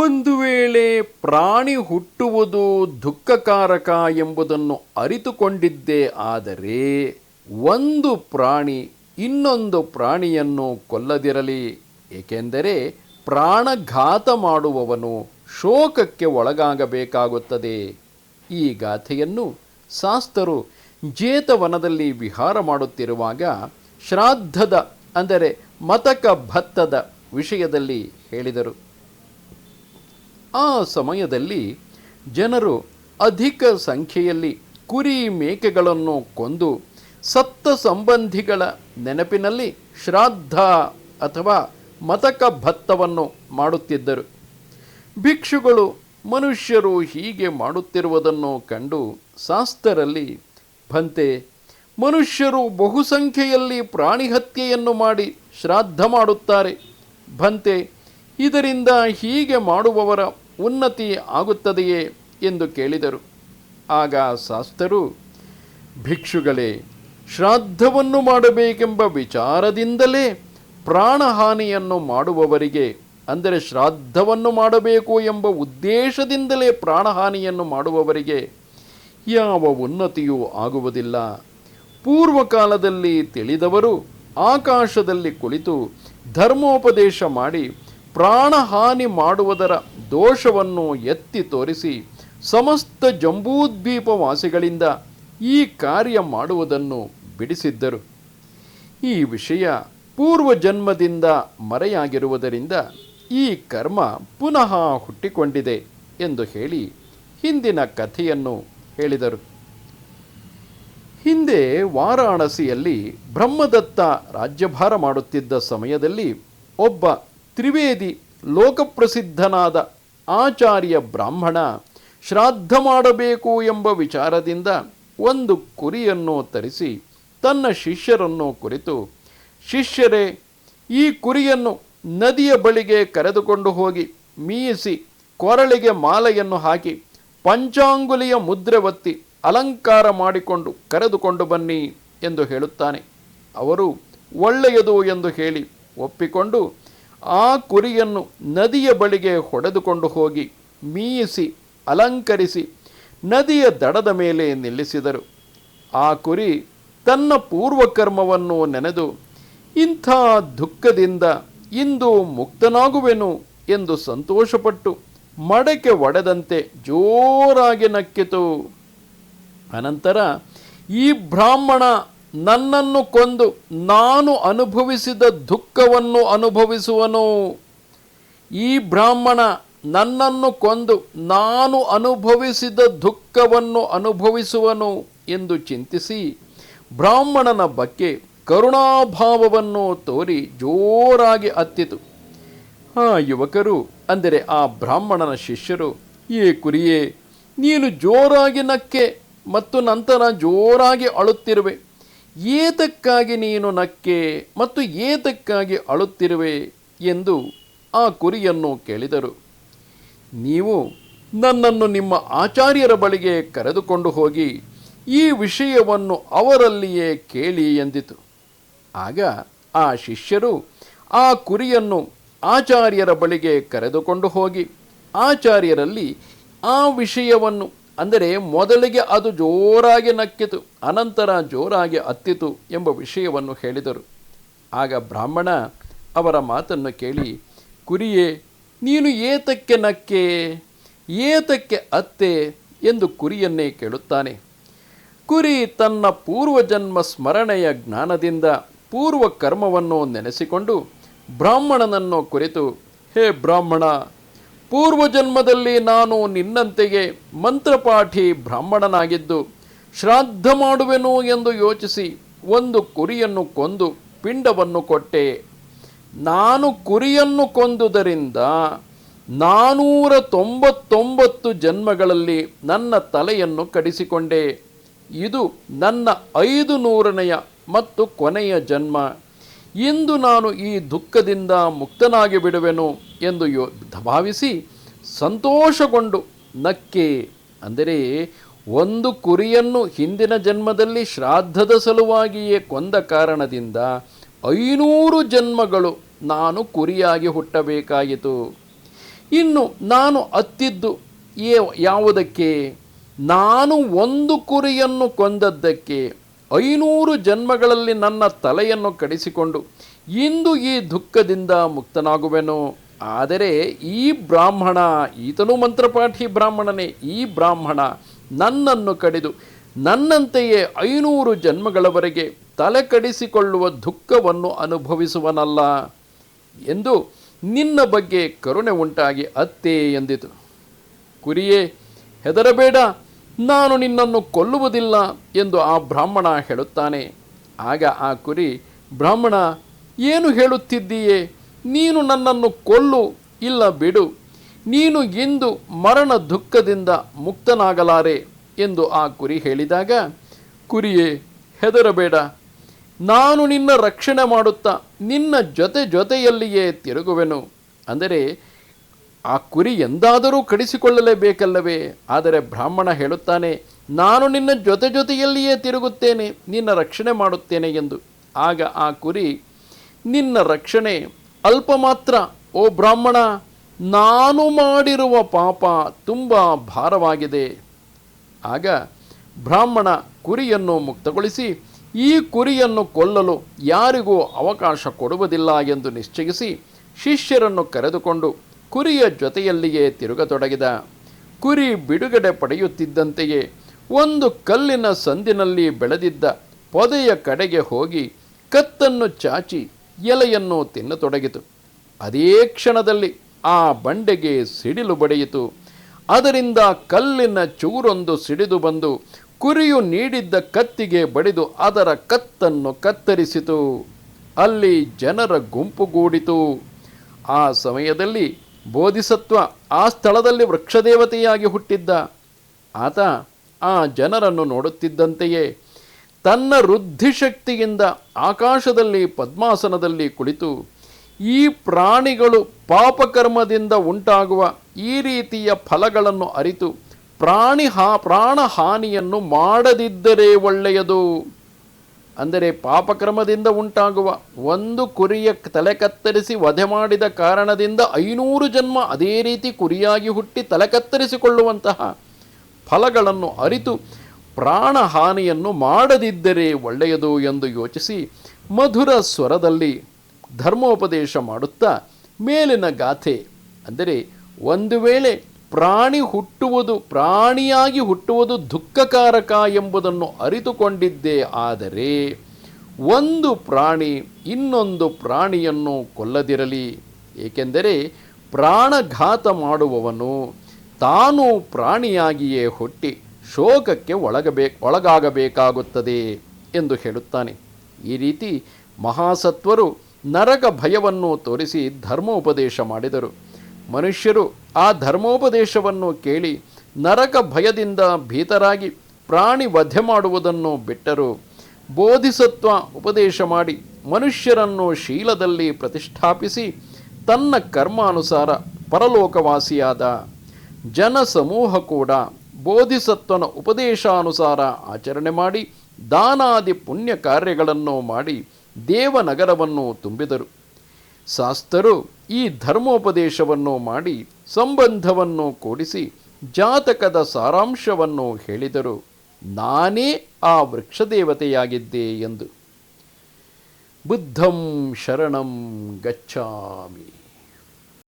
ಒಂದು ವೇಳೆ ಪ್ರಾಣಿ ಹುಟ್ಟುವುದು ದುಃಖಕಾರಕ ಎಂಬುದನ್ನು ಅರಿತುಕೊಂಡಿದ್ದೇ ಆದರೆ ಒಂದು ಪ್ರಾಣಿ ಇನ್ನೊಂದು ಪ್ರಾಣಿಯನ್ನು ಕೊಲ್ಲದಿರಲಿ, ಏಕೆಂದರೆ ಪ್ರಾಣಘಾತ ಮಾಡುವವನು ಶೋಕಕ್ಕೆ ಒಳಗಾಗಬೇಕಾಗುತ್ತದೆ. ಈ ಗಾಥೆಯನ್ನು ಶಾಸ್ತರು ಜೇತವನದಲ್ಲಿ ವಿಹಾರ ಮಾಡುತ್ತಿರುವಾಗ ಶ್ರಾದ್ದದ, ಅಂದರೆ ಮತಕ ಭತ್ತದ ವಿಷಯದಲ್ಲಿ ಹೇಳಿದರು. ಆ ಸಮಯದಲ್ಲಿ ಜನರು ಅಧಿಕ ಸಂಖ್ಯೆಯಲ್ಲಿ ಕುರಿ ಮೇಕೆಗಳನ್ನು ಕೊಂದು ಸತ್ತ ಸಂಬಂಧಿಗಳ ನೆನಪಿನಲ್ಲಿ ಶ್ರಾದ್ದ ಅಥವಾ ಮತಕ ಭತ್ತವನ್ನು ಮಾಡುತ್ತಿದ್ದರು. ಭಿಕ್ಷುಗಳು ಮನುಷ್ಯರು ಹೀಗೆ ಮಾಡುತ್ತಿರುವುದನ್ನು ಕಂಡು ಶಾಸ್ತರಲ್ಲಿ ಭಂತೆ ಮನುಷ್ಯರು ಬಹುಸಂಖ್ಯೆಯಲ್ಲಿ ಪ್ರಾಣಿ ಹತ್ಯೆಯನ್ನು ಮಾಡಿ ಶ್ರಾದ್ದ ಮಾಡುತ್ತಾರೆ. ಭಂತೆ ಇದರಿಂದ ಹೀಗೆ ಮಾಡುವವರ ಉನ್ನತಿ ಆಗುತ್ತದೆಯೇ ಎಂದು ಕೇಳಿದರು. ಆಗ ಶಾಸ್ತರು ಭಿಕ್ಷುಗಳೇ, ಶ್ರಾದ್ದವನ್ನು ಮಾಡಬೇಕೆಂಬ ವಿಚಾರದಿಂದಲೇ ಪ್ರಾಣಹಾನಿಯನ್ನು ಮಾಡುವವರಿಗೆ, ಅಂದರೆ ಶ್ರಾದ್ದವನ್ನು ಮಾಡಬೇಕು ಎಂಬ ಉದ್ದೇಶದಿಂದಲೇ ಪ್ರಾಣಹಾನಿಯನ್ನು ಮಾಡುವವರಿಗೆ ಯಾವ ಉನ್ನತಿಯೂ ಆಗುವುದಿಲ್ಲ. ಪೂರ್ವಕಾಲದಲ್ಲಿ ತಿಳಿದವರು ಆಕಾಶದಲ್ಲಿ ಕುಳಿತು ಧರ್ಮೋಪದೇಶ ಮಾಡಿ ಪ್ರಾಣಹಾನಿ ಮಾಡುವುದರ ದೋಷವನ್ನು ಎತ್ತಿ ತೋರಿಸಿ ಸಮಸ್ತ ಜಂಬೂದ್ವೀಪವಾಸಿಗಳಿಂದ ಈ ಕಾರ್ಯ ಮಾಡುವುದನ್ನು ಬಿಡಿಸಿದ್ದರು. ಈ ವಿಷಯ ಪೂರ್ವ ಜನ್ಮದಿಂದ ಮರೆಯಾಗಿರುವುದರಿಂದ ಈ ಕರ್ಮ ಪುನಃ ಹುಟ್ಟಿಕೊಂಡಿದೆ ಎಂದು ಹೇಳಿ ಹಿಂದಿನ ಕಥೆಯನ್ನು ಹೇಳಿದರು. ಹಿಂದೆ ವಾರಾಣಸಿಯಲ್ಲಿ ಬ್ರಹ್ಮದತ್ತ ರಾಜ್ಯಭಾರ ಮಾಡುತ್ತಿದ್ದ ಸಮಯದಲ್ಲಿ ಒಬ್ಬ ತ್ರಿವೇದಿ ಲೋಕಪ್ರಸಿದ್ಧನಾದ ಆಚಾರ್ಯ ಬ್ರಾಹ್ಮಣ ಶ್ರಾದ್ದ ಮಾಡಬೇಕು ಎಂಬ ವಿಚಾರದಿಂದ ಒಂದು ಕುರಿಯನ್ನು ತರಿಸಿ ತನ್ನ ಶಿಷ್ಯರನ್ನು ಕುರಿತು, ಶಿಷ್ಯರೇ, ಈ ಕುರಿಯನ್ನು ನದಿಯ ಬಳಿಗೆ ಕರೆದುಕೊಂಡು ಹೋಗಿ ಮೀಯಿಸಿ ಕೊರಳಿಗೆ ಮಾಲೆಯನ್ನು ಹಾಕಿ ಪಂಚಾಂಗುಲಿಯ ಮುದ್ರೆ ಒತ್ತಿ ಅಲಂಕಾರ ಮಾಡಿಕೊಂಡು ಕರೆದುಕೊಂಡು ಬನ್ನಿ ಎಂದು ಹೇಳುತ್ತಾನೆ. ಅವರು, ಒಳ್ಳೆಯದು ಎಂದು ಹೇಳಿ ಒಪ್ಪಿಕೊಂಡು ಆ ಕುರಿಯನ್ನು ನದಿಯ ಬಳಿಗೆ ಹೊಡೆದುಕೊಂಡು ಹೋಗಿ ಮೀಯಿಸಿ, ಅಲಂಕರಿಸಿ ನದಿಯ ದಡದ ಮೇಲೆ ನಿಲ್ಲಿಸಿದರು. ಆ ಕುರಿ ತನ್ನ ಪೂರ್ವಕರ್ಮವನ್ನು ನೆನೆದು, ಇಂಥ ದುಃಖದಿಂದ ಇಂದು ಮುಕ್ತನಾಗುವೆನು ಎಂದು ಸಂತೋಷಪಟ್ಟು ಮಡಕೆ ಒಡೆದಂತೆ ಜೋರಾಗಿ ನಕ್ಕಿತು. ಅನಂತರ ಈ ಬ್ರಾಹ್ಮಣ ನನ್ನನ್ನು ಕೊಂದು ನಾನು ಅನುಭವಿಸಿದ ದುಃಖವನ್ನು ಅನುಭವಿಸುವನು. ಈ ಬ್ರಾಹ್ಮಣ ನನ್ನನ್ನು ಕೊಂದು ನಾನು ಅನುಭವಿಸಿದ ದುಃಖವನ್ನು ಅನುಭವಿಸುವನು ಎಂದು ಚಿಂತಿಸಿ ಬ್ರಾಹ್ಮಣನ ಬಗ್ಗೆ ಕರುಣಾಭಾವವನ್ನು ತೋರಿ ಜೋರಾಗಿ ಅತ್ತಿತು. ಆ ಯುವಕರು, ಅಂದರೆ ಆ ಬ್ರಾಹ್ಮಣನ ಶಿಷ್ಯರು, ಏ ಕುರಿಯೇ, ನೀನು ಜೋರಾಗಿ ನಕ್ಕೆ ಮತ್ತು ನಂತರ ಜೋರಾಗಿ ಅಳುತ್ತಿರುವೆ. ಏತಕ್ಕಾಗಿ ನೀನು ನಕ್ಕೆ ಮತ್ತು ಏತಕ್ಕಾಗಿ ಅಳುತ್ತಿರುವೆ ಎಂದು ಆ ಕುರಿಯನ್ನು ಕೇಳಿದರು. ನೀವು ನನ್ನನ್ನು ನಿಮ್ಮ ಆಚಾರ್ಯರ ಬಳಿಗೆ ಕರೆದುಕೊಂಡು ಹೋಗಿ ಈ ವಿಷಯವನ್ನು ಅವರಲ್ಲಿಯೇ ಕೇಳಿ ಎಂದಿತು. ಆಗ ಆ ಶಿಷ್ಯರು ಆ ಕುರಿಯನ್ನು ಆಚಾರ್ಯರ ಬಳಿಗೆ ಕರೆದುಕೊಂಡು ಹೋಗಿ, ಆಚಾರ್ಯರಲ್ಲಿ ಆ ವಿಷಯವನ್ನು ಅಂದರೆ ಮೊದಲಿಗೆ ಅದು ಜೋರಾಗಿ ನಕ್ಕಿತು, ಅನಂತರ ಜೋರಾಗಿ ಅತ್ತಿತು ಎಂಬ ವಿಷಯವನ್ನು ಹೇಳಿದರು. ಆಗ ಬ್ರಾಹ್ಮಣ ಅವರ ಮಾತನ್ನು ಕೇಳಿ, ಕುರಿಯೇ, ನೀನು ಏತಕ್ಕೆ ನಕ್ಕೆ? ಏತಕ್ಕೆ ಅತ್ತೆ? ಎಂದು ಕುರಿಯನ್ನೇ ಕೇಳುತ್ತಾನೆ. ಕುರಿ ತನ್ನ ಪೂರ್ವಜನ್ಮ ಸ್ಮರಣೆಯ ಜ್ಞಾನದಿಂದ ಪೂರ್ವ ಕರ್ಮವನ್ನು ನೆನೆಸಿಕೊಂಡು ಬ್ರಾಹ್ಮಣನನ್ನು ಕುರಿತು, ಹೇ ಬ್ರಾಹ್ಮಣ ಪೂರ್ವಜನ್ಮದಲ್ಲಿ ನಾನು ನಿನ್ನಂತೆಯೇ ಮಂತ್ರಪಾಠಿ ಬ್ರಾಹ್ಮಣನಾಗಿದ್ದು ಶ್ರಾದ್ದ ಮಾಡುವೆನು ಎಂದು ಯೋಚಿಸಿ ಒಂದು ಕುರಿಯನ್ನು ಕೊಂದು ಪಿಂಡವನ್ನು ಕೊಟ್ಟೆ. ನಾನು ಕುರಿಯನ್ನು ಕೊಂದುದರಿಂದ ನಾನೂರ ತೊಂಬತ್ತೊಂಬತ್ತು ಜನ್ಮಗಳಲ್ಲಿ ನನ್ನ ತಲೆಯನ್ನು ಕಡಿಸಿಕೊಂಡೆ. ಇದು ನನ್ನ ಐದು ನೂರನೆಯ ಮತ್ತು ಕೊನೆಯ ಜನ್ಮ. ಇಂದು ನಾನು ಈ ದುಃಖದಿಂದ ಮುಕ್ತನಾಗಿ ಬಿಡುವೆನು ಎಂದು ಯೋ ಭಾವಿಸಿ ಸಂತೋಷಗೊಂಡು ನಕ್ಕೆ ಅಂದರೆ ಒಂದು ಕುರಿಯನ್ನು ಹಿಂದಿನ ಜನ್ಮದಲ್ಲಿ ಶ್ರಾದ್ದದ ಸಲುವಾಗಿಯೇ ಕೊಂದ ಕಾರಣದಿಂದ ಐನೂರು ಜನ್ಮಗಳು ನಾನು ಕುರಿಯಾಗಿ ಹುಟ್ಟಬೇಕಾಯಿತು. ಇನ್ನು ನಾನು ಅತ್ತಿದ್ದು ಯಾವುದಕ್ಕೆ? ನಾನು ಒಂದು ಕುರಿಯನ್ನು ಕೊಂದದ್ದಕ್ಕೆ ಐನೂರು ಜನ್ಮಗಳಲ್ಲಿ ನನ್ನ ತಲೆಯನ್ನು ಕಡಿಸಿಕೊಂಡು ಇಂದು ಈ ದುಃಖದಿಂದ ಮುಕ್ತನಾಗುವೆನು. ಆದರೆ ಈ ಬ್ರಾಹ್ಮಣ, ಈತನು ಮಂತ್ರಪಾಠಿ ಬ್ರಾಹ್ಮಣನೇ, ಈ ಬ್ರಾಹ್ಮಣ ನನ್ನನ್ನು ಕಡಿದು ನನ್ನಂತೆಯೇ ಐನೂರು ಜನ್ಮಗಳವರೆಗೆ ತಲೆ ಕಡಿಸಿಕೊಳ್ಳುವ ದುಃಖವನ್ನು ಅನುಭವಿಸುವನಲ್ಲ ಎಂದು ನಿನ್ನ ಬಗ್ಗೆ ಕರುಣೆ ಉಂಟಾಗಿ ಅತ್ತೆ ಎಂದಿತು. ಕುರಿಯೇ, ಹೆದರಬೇಡ. ನಾನು ನಿನ್ನನ್ನು ಕೊಲ್ಲುವುದಿಲ್ಲ ಎಂದು ಆ ಬ್ರಾಹ್ಮಣ ಹೇಳುತ್ತಾನೆ. ಆಗ ಆ ಕುರಿ, ಬ್ರಾಹ್ಮಣ, ಏನು ಹೇಳುತ್ತಿದ್ದೀಯೇ? ನೀನು ನನ್ನನ್ನು ಕೊಲ್ಲು, ಇಲ್ಲ ಬಿಡು. ನೀನು ಇಂದು ಮರಣ ದುಃಖದಿಂದ ಮುಕ್ತನಾಗಲಾರೆ ಎಂದು ಆ ಕುರಿ ಹೇಳಿದಾಗ, ಕುರಿಯೇ, ಹೆದರಬೇಡ. ನಾನು ನಿನ್ನ ರಕ್ಷಣೆ ಮಾಡುತ್ತಾ ನಿನ್ನ ಜೊತೆ ಜೊತೆಯಲ್ಲಿಯೇ ತಿರುಗುವೆನು. ಅಂದರೆ ಆ ಕುರಿ ಎಂದಾದರೂ ಕಡಿಸಿಕೊಳ್ಳಲೇಬೇಕಲ್ಲವೇ? ಆದರೆ ಬ್ರಾಹ್ಮಣ ಹೇಳುತ್ತಾನೆ, ನಾನು ನಿನ್ನ ಜೊತೆ ಜೊತೆಯಲ್ಲಿಯೇ ತಿರುಗುತ್ತೇನೆ, ನಿನ್ನ ರಕ್ಷಣೆ ಮಾಡುತ್ತೇನೆ ಎಂದು. ಆಗ ಆ ಕುರಿ, ನಿನ್ನ ರಕ್ಷಣೆ ಅಲ್ಪ ಮಾತ್ರ, ಓ ಬ್ರಾಹ್ಮಣ, ನಾನು ಮಾಡಿರುವ ಪಾಪ ತುಂಬ ಭಾರವಾಗಿದೆ. ಆಗ ಬ್ರಾಹ್ಮಣ ಕುರಿಯನ್ನು ಮುಕ್ತಗೊಳಿಸಿ, ಈ ಕುರಿಯನ್ನು ಕೊಲ್ಲಲು ಯಾರಿಗೂ ಅವಕಾಶ ಕೊಡುವುದಿಲ್ಲ ಎಂದು ನಿಶ್ಚಯಿಸಿ ಶಿಷ್ಯರನ್ನು ಕರೆದುಕೊಂಡು ಕುರಿಯ ಜೊತೆಯಲ್ಲಿಯೇ ತಿರುಗತೊಡಗಿದ. ಕುರಿ ಬಿಡುಗಡೆ ಪಡೆಯುತ್ತಿದ್ದಂತೆಯೇ ಒಂದು ಕಲ್ಲಿನ ಸಂದಿನಲ್ಲಿ ಬೆಳೆದಿದ್ದ ಪೊದೆಯ ಕಡೆಗೆ ಹೋಗಿ ಕತ್ತನ್ನು ಚಾಚಿ ಎಲೆಯನ್ನು ತಿನ್ನತೊಡಗಿತು. ಅದೇ ಕ್ಷಣದಲ್ಲಿ ಆ ಬಂಡೆಗೆ ಸಿಡಿಲು ಬಡಿಯಿತು. ಅದರಿಂದ ಕಲ್ಲಿನ ಚೂರೊಂದು ಸಿಡಿದು ಬಂದು ಕುರಿಯು ನೀಡಿದ್ದ ಕತ್ತಿಗೆ ಬಡಿದು ಅದರ ಕತ್ತನ್ನು ಕತ್ತರಿಸಿತು. ಅಲ್ಲಿ ಜನರ ಗುಂಪುಗೂಡಿತು ಆ ಸಮಯದಲ್ಲಿ ಬೋಧಿಸತ್ವ ಆ ಸ್ಥಳದಲ್ಲಿ ವೃಕ್ಷದೇವತೆಯಾಗಿ ಹುಟ್ಟಿದ್ದ. ಆತ ಆ ಜನರನ್ನು ನೋಡುತ್ತಿದ್ದಂತೆಯೇ ತನ್ನ ವೃದ್ಧಿಶಕ್ತಿಯಿಂದ ಆಕಾಶದಲ್ಲಿ ಪದ್ಮಾಸನದಲ್ಲಿ ಕುಳಿತು ಈ ಪ್ರಾಣಿಗಳು ಪಾಪಕರ್ಮದಿಂದ ಉಂಟಾಗುವ ಈ ರೀತಿಯ ಫಲಗಳನ್ನು ಅರಿತು ಪ್ರಾಣಿ ಹಾ, ಪ್ರಾಣಹಾನಿಯನ್ನು ಮಾಡದಿದ್ದರೆ ಒಳ್ಳೆಯದು. ಅಂದರೆ ಪಾಪಕ್ರಮದಿಂದ ಉಂಟಾಗುವ ಒಂದು ಕುರಿಯ ತಲೆ ಕತ್ತರಿಸಿ ವಧೆ ಮಾಡಿದ ಕಾರಣದಿಂದ ಐನೂರು ಜನ್ಮ ಅದೇ ರೀತಿ ಕುರಿಯಾಗಿ ಹುಟ್ಟಿ ತಲೆ ಕತ್ತರಿಸಿಕೊಳ್ಳುವಂತಹ ಫಲಗಳನ್ನು ಅರಿತು ಪ್ರಾಣ ಹಾನಿಯನ್ನು ಮಾಡದಿದ್ದರೆ ಒಳ್ಳೆಯದು ಎಂದು ಯೋಚಿಸಿ ಮಧುರ ಸ್ವರದಲ್ಲಿ ಧರ್ಮೋಪದೇಶ ಮಾಡುತ್ತಾ ಮೇಲಿನ ಗಾಥೆ. ಅಂದರೆ ಒಂದು ವೇಳೆ ಪ್ರಾಣಿ ಹುಟ್ಟುವುದು, ಪ್ರಾಣಿಯಾಗಿ ಹುಟ್ಟುವುದು ದುಃಖಕಾರಕ ಎಂಬುದನ್ನು ಅರಿತುಕೊಂಡಿದ್ದೇ ಆದರೆ ಒಂದು ಪ್ರಾಣಿ ಇನ್ನೊಂದು ಪ್ರಾಣಿಯನ್ನು ಕೊಲ್ಲದಿರಲಿ. ಏಕೆಂದರೆ ಪ್ರಾಣಘಾತ ಮಾಡುವವನು ತಾನು ಪ್ರಾಣಿಯಾಗಿಯೇ ಹುಟ್ಟಿ ಶೋಕಕ್ಕೆ ಒಳಗಬೇ, ಒಳಗಾಗಬೇಕಾಗುತ್ತದೆ ಎಂದು ಹೇಳುತ್ತಾನೆ. ಈ ರೀತಿ ಮಹಾಸತ್ವರು ನರಕ ಭಯವನ್ನು ತೋರಿಸಿ ಧರ್ಮೋಪದೇಶ ಮಾಡಿದರು. ಮನುಷ್ಯರು ಆ ಧರ್ಮೋಪದೇಶವನ್ನು ಕೇಳಿ ನರಕ ಭಯದಿಂದ ಭೀತರಾಗಿ ಪ್ರಾಣಿ ವಧೆ ಮಾಡುವುದನ್ನು ಬಿಟ್ಟರು. ಬೋಧಿಸತ್ವ ಉಪದೇಶ ಮಾಡಿ ಮನುಷ್ಯರನ್ನು ಶೀಲದಲ್ಲಿ ಪ್ರತಿಷ್ಠಾಪಿಸಿ ತನ್ನ ಕರ್ಮಾನುಸಾರ ಪರಲೋಕವಾಸಿಯಾದ ಜನಸಮೂಹ ಕೂಡ ಬೋಧಿಸತ್ವನ ಉಪದೇಶಾನುಸಾರ ಆಚರಣೆ ಮಾಡಿ ದಾನಾದಿ ಪುಣ್ಯ ಕಾರ್ಯಗಳನ್ನು ಮಾಡಿ ದೇವನಗರವನ್ನು ತುಂಬಿದರು. ಶಾಸ್ತರು ಈ ಧರ್ಮೋಪದೇಶವನ್ನು ಮಾಡಿ ಸಂಬಂಧವನ್ನು ಕೂಡಿಸಿ ಜಾತಕದ ಸಾರಾಂಶವನ್ನು ಹೇಳಿದರು. ನಾನೇ ಆ ವೃಕ್ಷದೇವತೆಯಾಗಿದ್ದೆ ಎಂದು. ಬುದ್ಧಂ ಶರಣಂ ಗಚ್ಚಾಮಿ